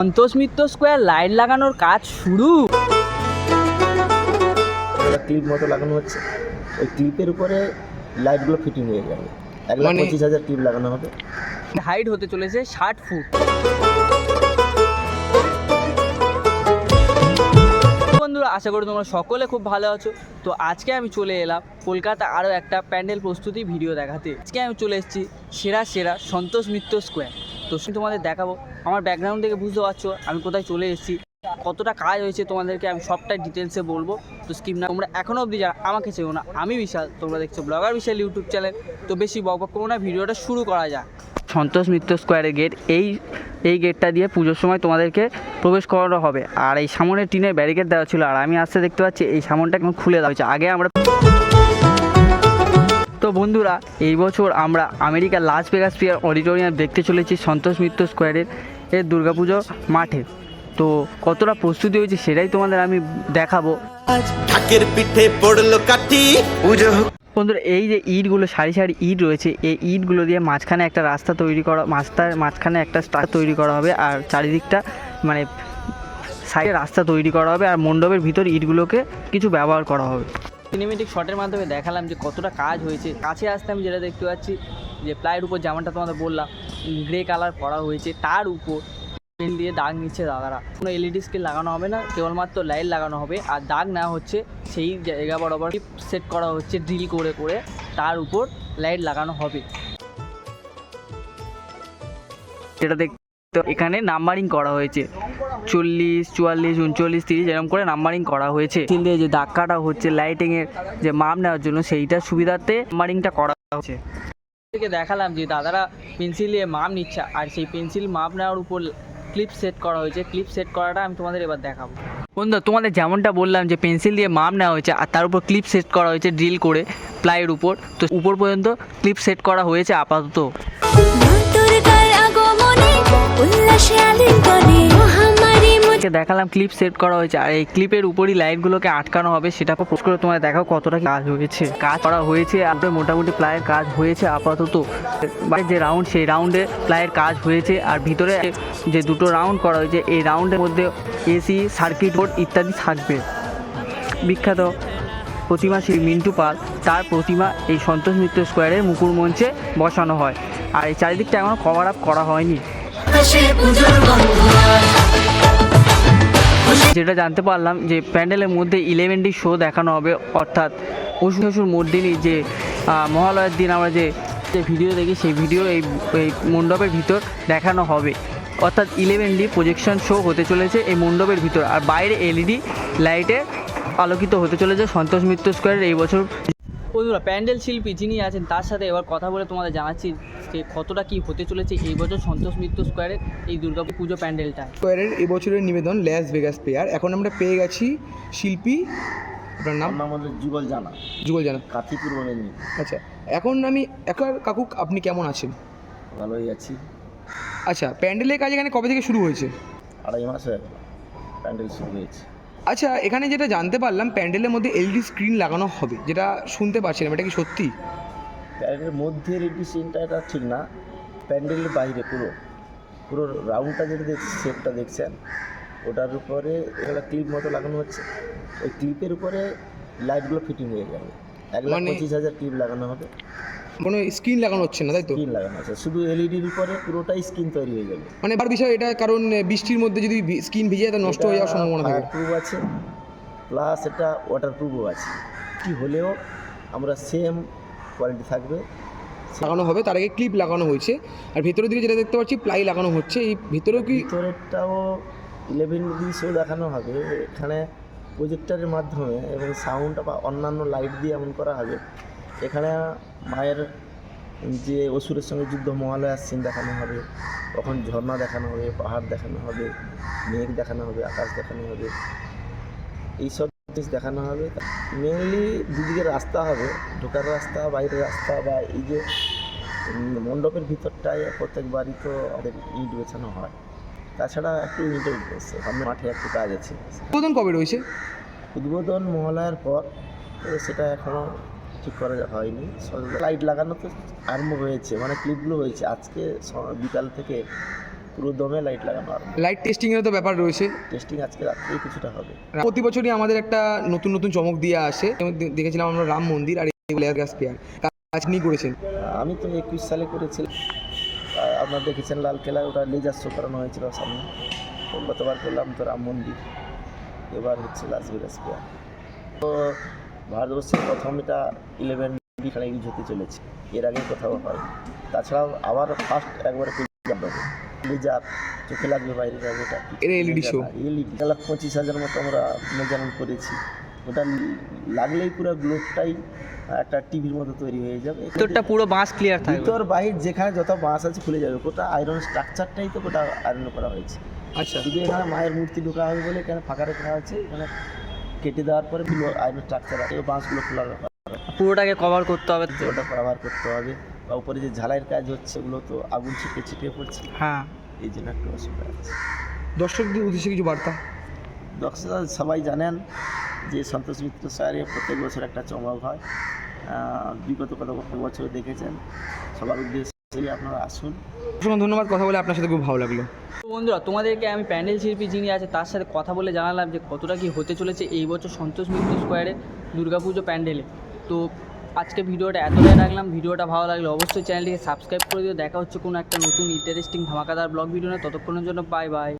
Santosh Mitra square light লাগানোর কাজ শুরু। একটা ক্লিপ মতো লাগানো হচ্ছে। ওই ক্লিপের উপরে লাইটগুলো ফিটিং হয়ে যাবে এক লাখ মানে- পঁচিশ হাজার ক্লিপ লাগানো হবে। হাইট হতে চলেছে ষাট ফুট। বন্ধুরা আশা করি তোমরা সকলে খুব ভালো আছো। তো আজকে আমি চলে এলাম কলকাতা আরও একটা প্যান্ডেল প্রস্তুতি ভিডিও দেখাতে। আজকে আমি চলে এসেছি সেরা সেরা সন্তোষ মিত্র স্কোয়ার। তো সে তোমাদের দেখাবো। আমার ব্যাকগ্রাউন্ড থেকে বুঝতে পারছ, আমি কোথায় চলে এসেছি। কতটা কাজ হয়েছে তোমাদেরকে আমি সবটাই ডিটেলসে বলব। তো স্কিপ না, তোমরা এখনও অবধি যারা আমাকে চেও না, আমি বিশাল, তোমরা দেখছ ব্লগার বিশাল ইউটিউব চ্যানেল তো বেশি বক করব না, ভিডিওটা শুরু করা যাক। সন্তোষ মিত্র স্কোয়ারের গেট এই এই গেটটা দিয়ে পুজোর সময় তোমাদেরকে প্রবেশ করানো হবে। আর এই সামনে টিনের ব্যারিকেড দেওয়া ছিল, আর আমি আসতে দেখতে পাচ্ছি এই সামনটা এখন খুলে দেওয়া হয়েছে। আগে আমরা বন্ধুরা এই বছর আমরা আমেরিকার লাস ভেগাস পিয়ার অডিটোরিয়াম দেখতে চলেছি সন্তোষ মিত্র স্কোয়ারের এর দুর্গাপুজো মাঠে। তো কতটা প্রস্তুতি হয়েছে সেটাই তোমাদের আমি দেখাবো। ঢাকের পিঠে পড়ল কাঠি। পুজো বন্ধুরা এই যে ইটগুলো সারি সারি ইট রয়েছে এই ইটগুলো দিয়ে মাঝখানে একটা রাস্তা তৈরি করা মাস্তার মাঝখানে একটা স্টার তৈরি করা হবে আর চারিদিকটা মানে সাইডে রাস্তা তৈরি করা হবে আর মণ্ডপের ভিতর ইটগুলোকে কিছু ব্যবহার করা হবে। সিনেমেটিক শটের মাধ্যমে দেখালাম যে কতটা কাজ হয়েছে। কাছে আসতে আমি যেটা দেখতে পাচ্ছি, যে প্লাইয়ের উপর যেমনটা তোমাদের বললাম গ্রে কালার করা হয়েছে। তার উপর পেন দিয়ে দাগ নিচ্ছে দাদারা। কোনো এলইডি স্ক্রিন লাগানো হবে না, কেবলমাত্র লাইট লাগানো হবে। আর দাগ না হচ্ছে, সেই জায়গা বরাবর সেট করা হচ্ছে ড্রিল করে করে তার উপর লাইট লাগানো হবে। যেটা দেখতে এখানে নাম্বারিং করা হয়েছে। চল্লিশ চুয়াল্লিশ উনচল্লিশ তিরিশ এরকম করে নাম্বারিং করা হয়েছে। দিয়ে যে দাগ কাটা হচ্ছে লাইটিংয়ের যে মাপ নেওয়ার জন্য সেইটার সুবিধাতে নাম্বারিংটা করা হচ্ছে। থেকে দেখালাম যে দাদারা পেন্সিল দিয়ে মাপ নিচ্ছে আর সেই পেন্সিল মাপ নেওয়ার উপর ক্লিপ সেট করা হয়েছে। ক্লিপ সেট করাটা আমি তোমাদের এবার দেখাবো। বন্ধু তোমাদের যেমনটা বললাম যে পেন্সিল দিয়ে মাপ নেওয়া হয়েছে আর তার উপর ক্লিপ সেট করা হয়েছে ড্রিল করে প্লাইয়ের উপর। তো উপর পর্যন্ত ক্লিপ সেট করা হয়েছে আপাতত। উল্লাসে আলিঙ্গনে। দেখালাম ক্লিপ সেট করা হয়েছে। আর এই ক্লিপের উপরই লাইটগুলোকে আটকানো হবে, সেটা পোস্ট করে তোমাদের দেখাও কতটা কাজ হয়েছে। কাজ করা হয়েছে আর মোটামুটি প্লায়ের কাজ হয়েছে আপাতত। যে রাউন্ড সেই রাউন্ডে প্লায়ের কাজ হয়েছে। আর ভিতরে যে দুটো রাউন্ড করা হয়েছে, এই রাউন্ডের মধ্যে এসি সার্কিট বোর্ড ইত্যাদি থাকবে। বিখ্যাত প্রতিমা শ্রী মিন্টু পাল, তার প্রতিমা এই সন্তোষ মিত্র স্কোয়ারের মুকুর মঞ্চে বসানো হয়। আর এই চারিদিকটা এখনও কভার আপ করা হয়নি। আকাশে পুজোর গন্ধ যেটা জানতে পারলাম যে প্যান্ডেলের মধ্যে ইলেভেনটি শো দেখানো হবে অর্থাৎ অসুর শ্বশুর মর্দিনী যে মহালয়ার দিন আমরা যে যে ভিডিও দেখি সেই ভিডিও এই এই মণ্ডপের ভিতর দেখানো হবে। অর্থাৎ ইলেভেনটি প্রজেকশন শো হতে চলেছে এই মণ্ডপের ভিতর। আর বাইরে এলইডি লাইটে আলোকিত হতে চলেছে সন্তোষ মিত্র স্কোয়ারের এই বছর। বন্ধুরা প্যান্ডেল শিল্পী যিনি আছেন তার সাথে এবার কথা বলে তোমাদের জানাচ্ছি। যে কতটা কি হতে চলেছে এই বছর সন্তোষ মিত্র স্কোয়ারের এই দুর্গাপুর পুজো প্যান্ডেলটা। স্কোয়ারের এবছরের নিবেদন ল্যাস ভেগাস পেয়ার এখন আমরা পেয়ে গেছি শিল্পী আপনার নাম? মধ্যে যুগল জানা। যুগল জানা। কাঠি পূর্ব মেদিনীপুর আচ্ছা এখন আমি একার কাকু আপনি কেমন আছেন? ভালোই আছি। আচ্ছা প্যান্ডেলের কাজ এখানে কবে থেকে শুরু হয়েছে? আড়াই মাস হয়ে প্যান্ডেল শুরু হয়েছে। আচ্ছা এখানে যেটা জানতে পারলাম প্যান্ডেলের মধ্যে এলইডি স্ক্রিন লাগানো হবে যেটা শুনতে পাচ্ছিলাম এটা কি সত্যি? প্যান্ডেলের মধ্যে রেডি সিনটা এটা ঠিক না। প্যান্ডেলের বাইরে পুরো। পুরো রাউন্ডটা যেটা দেখছি শেপটা দেখছেন ওটার উপরে একটা ক্লিপ মতো লাগানো হচ্ছে। ওই ক্লিপের উপরে লাইটগুলো ফিটিং হয়ে যাবে। এক লাখ মানে- পঁচিশ হাজার ক্লিপ লাগানো হবে। কোনো স্ক্রিন লাগানো হচ্ছে না তাই তো? স্ক্রিন লাগানো আছে শুধু এলইডির উপরে পুরোটাই স্ক্রিন তৈরি হয়ে যাবে। মানে বার বিষয় এটা কারণ বৃষ্টির মধ্যে যদি স্ক্রিন ভিজে যায় তা নষ্ট হয়ে যাওয়ার সম্ভাবনা থাকে। প্রুফ আছে প্লাস এটা ওয়াটার প্রুফও আছে। কি হলেও আমরা সেম কোয়ালিটি থাকবে। লাগানো হবে তার আগে ক্লিপ লাগানো হয়েছে। আর ভেতরের দিকে যেটা দেখতে পাচ্ছি প্লাই লাগানো হচ্ছে। এই ভেতরেও কি ভিতরেরটাও ইলেভেন শো দেখানো হবে। এখানে প্রজেক্টারের মাধ্যমে এবং সাউন্ড বা অন্যান্য লাইট দিয়ে এমন করা হবে। এখানে মায়ের যে অসুরের সঙ্গে যুদ্ধ মহালয়ার সিন দেখানো হবে। তখন ঝর্ণা দেখানো হবে পাহাড় দেখানো হবে মেঘ দেখানো হবে আকাশ দেখানো হবে। এইসব দেখানো হবে। মেনলি দুদিকে রাস্তা হবে ঢোকার রাস্তা বাইরের রাস্তা বা এই যে মণ্ডপের ভিতরটায় প্রত্যেক বাড়ি তো আমাদের ইট বেছানো হয়। তাছাড়া একটু ইটের সামনে মাঠে একটু কাজ আছে। উদ্বোধন কবে রয়েছে? উদ্বোধন মহালয়ার পর সেটা এখনও ঠিক করা হয়নি। লাইট লাগানো তো আরম্ভ হয়েছে মানে ক্লিপগুলো হয়েছে। আজকে বিকাল থেকে পুরো দমে লাইট লাগানো আর লাইট টেস্টিংয়েরও তো ব্যাপার রয়েছে। টেস্টিং আজকে রাত্রেই কিছুটা হবে। প্রতি বছরই আমাদের একটা নতুন নতুন চমক দিয়ে আসে। দেখেছিলাম আমরা রাম মন্দির আর লেয়ার গ্যাস পেয়ার কাজ নিয়ে করেছেন। আমি তো একুশ সালে করেছিলাম আপনারা দেখেছেন লালকেলা ওটা লেজার শো করানো হয়েছিল সামনে। গতবার করলাম তো রাম মন্দির। এবার হচ্ছে লাস ভেগাস পেয়ার তো ভারতবর্ষের প্রথম এটা ইলেভেন এখানে ইউজ হতে চলেছে। এর আগে কোথাও হয়। তাছাড়াও আবার ফার্স্ট একবারে লেজার চোখে লাগবে বাইরে যাবে এটা। LED show। এলইডি লাখ পঁচিশ হাজার মতো আমরা মেজারমেন্ট করেছি। ওটা লাগলেই পুরো গ্লোবটাই একটা টিভির মতো তৈরি হয়ে যাবে। ভিতরটা পুরো বাঁশ ক্লিয়ার থাকবে। ভিতর বাহির যেখানে যত বাঁশ আছে খুলে যাবে। ওটা আয়রন স্ট্রাকচারটাই তো ওটা আয়রন করা হয়েছে। আচ্ছা। শুধু এখানে মায়ের মূর্তি ঢোকা হবে বলে এখানে ফাঁকা রাখা হয়েছে। এখানে কেটে দেওয়ার পরে পুরো আয়রন স্ট্রাকচার আছে। বাঁশগুলো ব্যাপার। পুরোটাকে কভার করতে হবে। ওটা ব্যবহার করতে হবে। বা উপরে যে ঝালাইয়ের কাজ হচ্ছে ওগুলো তো আগুন ছিটে ছিটিয়ে পড়ছে। হ্যাঁ। এই জন্য একটু অসুবিধা আছে। দর্শকদের উদ্দেশ্যে কিছু বার্তা? দর্শকরা সবাই জানেন যে সন্তোষ মিত্র স্যারের প্রত্যেক বছর একটা চমক হয়। বিগত কত কত বছর দেখেছেন সবার উদ্দেশ্যে আপনারা আসুন। অসংখ্য ধন্যবাদ কথা বলে আপনার সাথে খুব ভালো লাগল। তো বন্ধুরা তোমাদেরকে আমি প্যান্ডেল শিল্পী যিনি আছে তার সাথে কথা বলে জানালাম যে কতটা কি হতে চলেছে এই বছর সন্তোষ মিত্র স্কোয়ারে দুর্গাপুজো প্যান্ডেলে। তো আজকে ভিডিওটা এতটাই রাখলাম। ভিডিওটা ভালো লাগলে অবশ্যই চ্যানেলটিকে সাবস্ক্রাইব করে দিও। দেখা হচ্ছে কোনো একটা নতুন ইন্টারেস্টিং ধামাকাদার ব্লগ ভিডিও না ততক্ষণের জন্য বাই বাই